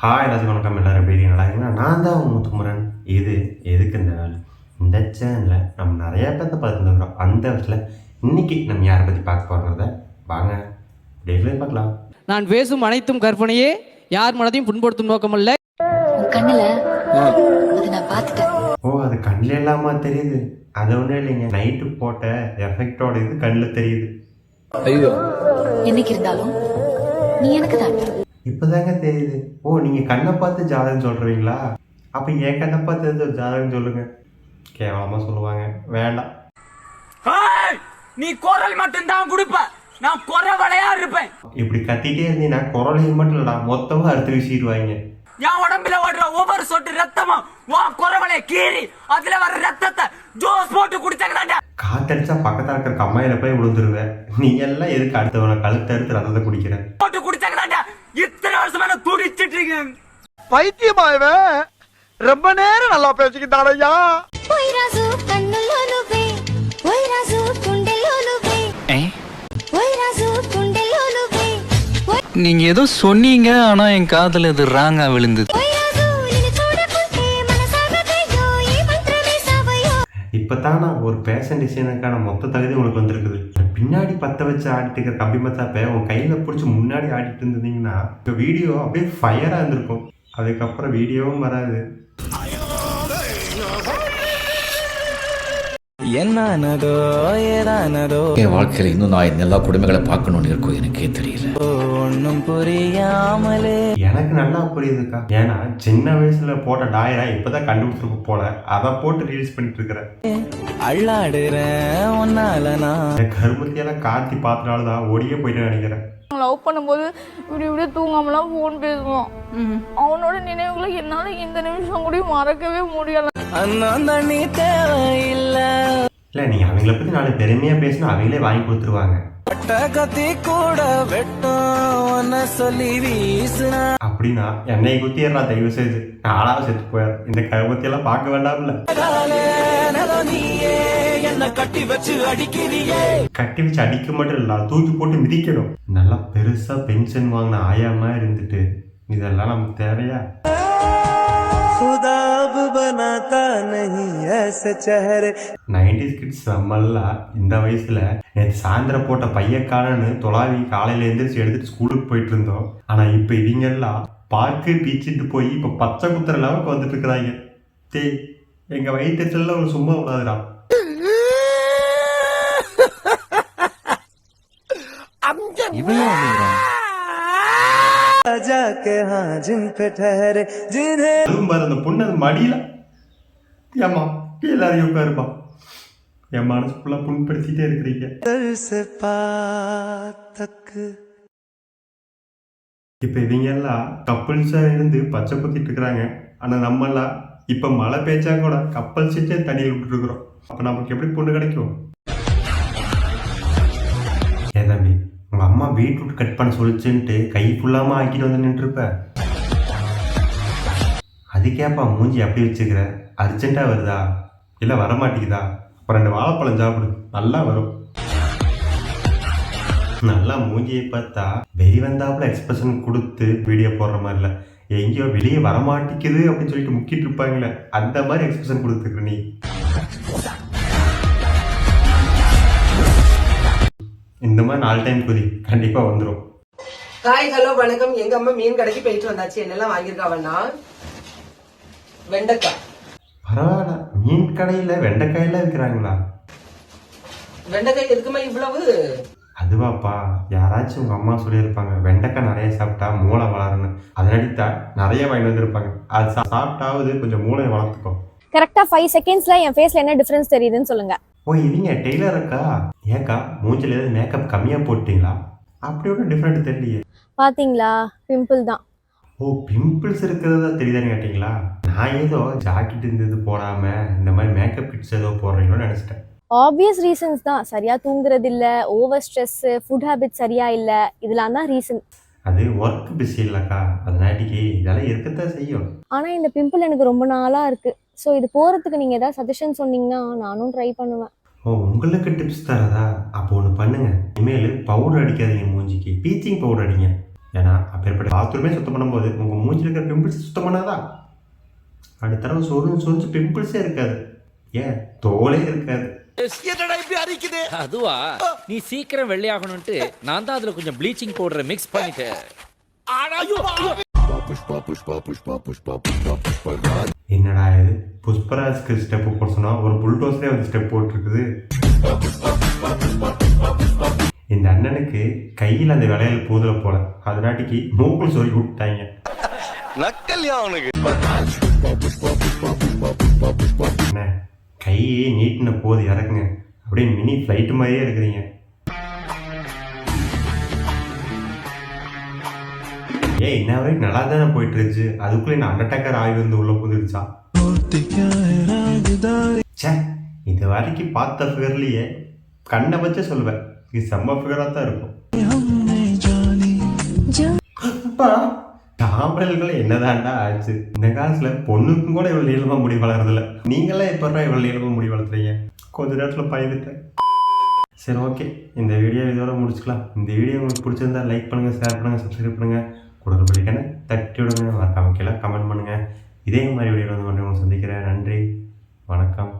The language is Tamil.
ஹாய் எல்லாத்துக்கும் வணக்கம். எல்லாரும் எப்படி இருக்கீங்க? நல்லா இருக்கீங்களா? நான் தான் உங்க முத்துக்குமரன். இது எதுக்கு இந்த நாள்? இந்த சேனலில் நம்ம நிறைய பேர்த்த பார்த்துட்டு இருக்கிறோம். அந்த விஷயத்தில் இன்னைக்கு நம்ம யாரை பற்றி பார்க்க போகிறத வாங்க. டெய்லியே பார்க்கலாம். நான் பேசும் அனைத்தும் கற்பனையே. யார் மனதையும் புண்படுத்தும் நான் பார்த்துட்டேன். ஓ அது கண்ணில் இல்லாமா தெரியுது. அது ஒன்றும் இல்லைங்க. நைட்டு போட்ட எஃபெக்டோட இது கண்ணில் தெரியுது. என்னைக்கு இருந்தாலும் நீ எனக்கு தான். இப்போதாங்க தெரியுது. ஓ நீங்கள் கண்ணை பார்த்து ஜாதகம் சொல்கிறீங்களா அப்போ என் கண்ணை பார்த்து எது ஜாதகம் சொல்லுங்க? கேவலமாக சொல்லுவாங்க. வேண்டாம். நீ குரல் மட்டும்தான் கொடுப்ப. நான் குறவளையா இருப்பேன். இப்படி கத்திட்டே இருந்தீங்கன்னா குரலையும் மட்டும் இல்லடா மொத்தமாக அறுத்து வீசிடுவாங்க என் உடம்புல ஓடுற ஒவ்வொரு சொட்டு ரத்தமும் உன் குறவளைய கீறி அதுல வர ரத்தத்தை ஜூஸ் போட்டு குடிச்சாங்கடா காத்தடிச்சா பக்கத்தில் இருக்கிற கம்மாயில போய் விழுந்துருவேன். நீ எல்லாம் எதுக்கு அடுத்தவனை கழுத்து அறுத்து ரத்தத்தை குடிக்கிற? போட்டு குடிச்சாங்கடா இத்தனை வருஷமா நான் துடிச்சிட்டு இருக்கேன். பைத்தியமா இவன் ரொம்ப நேரம் நல்லா பேசிக்கிட்டான் ஐயா. நீங்க ஏதோ சொன்னீங்க ஆனா என் காதல இது ராங்கா விழுந்தது. இப்போ தான் ஒரு பேஷன் டிசைனருக்கான மொத்த தகுதி உங்களுக்கு வந்திருக்குது. பின்னாடி பற்ற வச்சு ஆடிட்டு இருக்கிற கம்பி மத்தாப்ப உன் கையில் பிடிச்சி முன்னாடி ஆடிட்டு இருந்தீங்கன்னா இப்போ வீடியோ அப்படியே ஃபயராக இருந்திருக்கும். அதுக்கப்புறம் வீடியோவும் வராது. என்னானதோ ஏதானதோ. என் வாழ்க்கையில் இன்னும் நான் இந்த எல்லா குடும்பங்களை பார்க்கணும்னு இருக்கோ எனக்கே தெரியல. ஒன்னும் புரியாமலே. எனக்கு நல்லா புரியுதுக்கா. ஏன்னா சின்ன வயசுல போட்ட டாயரா இப்பதான் கண்டுபிடிச்சிருக்கு போல. அதை போட்டு ரீல்ஸ் பண்ணிட்டு இருக்கிறேன் அள்ளாடுறேன் ஒன்னால நான். கருமத்தையெல்லாம் காத்தி பார்த்தனால தான் ஓடியே போயிட்டு நினைக்கிறேன். லவ் பண்ணும்போது விடிய விடிய தூங்காமலாம் ஃபோன் பேசுவான். அவனோட நினைவுகளை என்னால இந்த நிமிஷம் கூட மறக்கவே முடியல. அண்ணன் தண்ணி தேவையில்லை இல்லை நீங்கள் அவங்கள பத்தி நாலு பெருமையாக பேசினா அவங்களே வாங்கி கொடுத்துருவாங்க. கத்தி கூட வெட்டும் சொல்லி வீசுனா அப்படின்னா என்னை குத்திடுறா தயவு செய்து. நானாக செத்து போயிரு இந்த கருமத்தையெல்லாம் பார்க்க வேண்டாம்ல. கட்டி வச்சு அடிக்கிறியே கட்டி வச்சு அடிக்க மட்டும் இல்ல தூக்கி போட்டு மிதிக்கணும். நல்லா பெருசா பென்ஷன் வாங்கின ஆயாமா இருந்துட்டு. இதெல்லாம் நமக்கு தேவையா? நைன்டிஸ் கிட்ஸ் நம்மளாம் இந்த வயசுல. நேற்று சாயந்தரம் போட்ட பையக்காரன்னு தொலாவி காலையில எழுந்திரிச்சு எடுத்துட்டு ஸ்கூலுக்கு போயிட்டு இருந்தோம். ஆனா இப்ப இவங்க எல்லாம் பார்க்கு பீச்சுட்டு போய் இப்ப பச்சை குத்துற லெவலுக்கு வந்துட்டு இருக்கிறாங்க. தேய் எங்க வயிற்றுல ஒரு சும்மா விடாதுடா. அந்த பொண்ணு மடியில ஏம்மா எல்லாரையும் உட்காருப்பா. என் மனசு ஃபுல்லாக புண்படுத்திட்டே இருக்கிறீங்க. இப்போ இவங்க எல்லாம் கப்பல்ஸாக இருந்து பச்சை குத்திட்டு இருக்கிறாங்க. ஆனால் நம்மெல்லாம் இப்போ மழை பேய்ச்சா கூட கப்பல் சீட்டே தண்ணியில் விட்டுருக்குறோம் அப்போ நமக்கு எப்படி பொண்ணு கிடைக்கும்? ஏ தம்பி உங்கள் அம்மா பீட்ரூட் கட் பண்ண சொல்லிச்சுன்ட்டு கை ஃபுல்லாமல் ஆக்கிட்டு வந்து நின்றுருப்ப. அதுக்கேப்பா மூஞ்சி அப்படி வச்சுக்கிறேன் அர்ஜெண்ட்டாக வருதா? இல்லை வர மாட்டேங்குதா ரெண்டு வாழைப்பழம் சாப்பிடு. நல்லா வரும். நல்லா மூஞ்சியை பார்த்தா வெறி வந்தாப்புல எக்ஸ்பிரஷன் கொடுத்து வீடியோ போடுற மாதிரி இல்லை. எங்கேயோ வெளியே வரமாட்டேங்குது அப்படின்னு சொல்லிட்டு முக்கிட்டு இருப்பாங்களே அந்த மாதிரி எக்ஸ்பிரஷன் கொடுத்துருக்க நீ. இந்த மாதிரி நாலு டைம் குதி கண்டிப்பா வந்துடும் ஹாய் ஹலோ வணக்கம். எங்க அம்மா மீன் கடைக்கு போயிட்டு வந்தாச்சு. என்னெல்லாம் வாங்கியிருக்காவன்னா வெண்டைக்காய். பரவாயில்ல. மீன் கடையில வெண்டைக்காயெல்லாம் விற்கிறாங்களா? வெண்டைக்காய் எதுக்குமா இவ்வளவு? அதுவாப்பா. யாராச்சும் உங்க அம்மா சொல்லியிருப்பாங்க வெண்டைக்காய் நிறைய சாப்பிட்டா மூளை வளரணும் அதனடித்தா நிறைய வாங்கிட்டு வந்திருப்பாங்க. அது சாப்பிட்டாவது கொஞ்சம் மூளையை வளர்த்துக்கோ கரெக்டா ஃபைவ் செகண்ட்ஸ்ல என் ஃபேஸ்ல என்ன டிஃபரன்ஸ் தெரியுதுன்னு சொல்லுங்க. ஓ இவங்க டெய்லர் அக்கா ஏக்கா மூஞ்சில ஏதாவது மேக்கப் கம்மியாக போட்டிங்களா? அப்படி ஒன்றும் டிஃப்ரெண்ட் தெரியலையே. பாத்தீங்களா? பிம்பிள் தான். ஓ பிம்பிள்ஸ் இருக்கிறதா தெரியுதான்னு கேட்டிங்களா? நான் ஏதோ ஜாக்கெட் இருந்தது போடாம இந்த மாதிரி மேக்கப் கிட்ஸ் ஏதோ போடுறீங்களோன்னு நினச்சிட்டேன். ஆப்வியஸ் ரீசன்ஸ் தான். சரியா தூங்குறது இல்ல ஓவர் ஸ்ட்ரெஸ் ஃபுட் ஹேபிட் சரியா இல்ல இதெல்லாம் தான் ரீசன் அது ஒர்க் பிஸி இல்லைக்கா. அதனாட்டிக்கு இதெல்லாம் இருக்கத்தான் செய்யும். ஆனா இந்த பிம்பிள் எனக்கு ரொம்ப நாளா இருக்கு. ஸோ இது போறதுக்கு நீங்க ஏதாவது சஜஷன் சொன்னீங்கன்னா நானும் ட்ரை பண்ணுவேன். ஓ உங்களுக்கு டிப்ஸ் தரதா அப்போ ஒன்று பண்ணுங்க. இனிமேல் பவுடர் அடிக்காதீங்க மூஞ்சிக்கு. பீச்சிங் பவுடர் அடிங்க. ஏன்னா அப்பேற்பட்ட பாத்ரூமே சுத்தம் பண்ணும்போது உங்கள் மூஞ்சில் இருக்கிற பிம்பிள்ஸ் சுத்தம் பண்ணாதா? அடுத்த தடவை சொரு சொரிஞ்சு பிம்பிள்ஸே இருக்காது. ஏன்? தோலே இருக்காது. அதுவா? நீ சீக்கிரம் வெள்ளையாகணும்ட்டு நான் தான் அதுல கொஞ்சம் ப்ளீச்சிங் பவுடரை மிக்ஸ் பண்ணிட்டேன் என்னடா இது? புஷ்பராஜ்க்கு ஸ்டெப்பு போட சொன்னா ஒரு புல்டோஸ்லேயே வந்து ஸ்டெப் போட்டிருக்குது. இந்த அண்ணனுக்கு கையில் அந்த விளையால் பூதல போல. அதனாட்டிக்கு மூக்குள் சொல்லி விட்டாங்க. நக்கல்யா அவனுக்கு. என்ன கையே நீட்டின போது இறக்குங்க. அப்படியே மினி ஃப்ளைட் மாதிரியே இருக்கிறீங்க ஏய் இன்ன வரைக்கும் நல்லா தானே போயிட்டு இருந்துச்சு அதுக்குள்ளே இந்த அண்டர்டேக்கர் ஆய்வு வந்து உள்ள புதுச்சா ச்சே இது வரைக்கும் பார்த்த ஃபிகர்லேயே கண்ணை வச்சே சொல்லுவேன். நீ செம்ம ஃபிகராக தான் இருக்கும். தாம்பரல்கள் என்னதான்டா ஆச்சு? இந்த காலத்துல பொண்ணுக்கும் கூட இவ்வளோ நீளமா முடி வளர்றதில்ல. நீங்களாம் எப்படா இவ்வளோ நீளமா முடி வளர்த்துறீங்க? கொஞ்ச நேரத்தில் பயந்துட்டேன் சரி ஓகே இந்த வீடியோ இதோட முடிச்சுக்கலாம். இந்த வீடியோ உங்களுக்கு பிடிச்சிருந்தா லைக் பண்ணுங்கள் ஷேர் பண்ணுங்கள் சப்ஸ்கிரைப் பண்ணுங்கள் கொடுக்க பிடிக்கணும் தட்டி விடுங்க. மறக்காம கீழே கமெண்ட் பண்ணுங்கள் இதே மாதிரி வீடியோ வந்து மறுபடியும் சந்திக்கிறேன். நன்றி. வணக்கம்.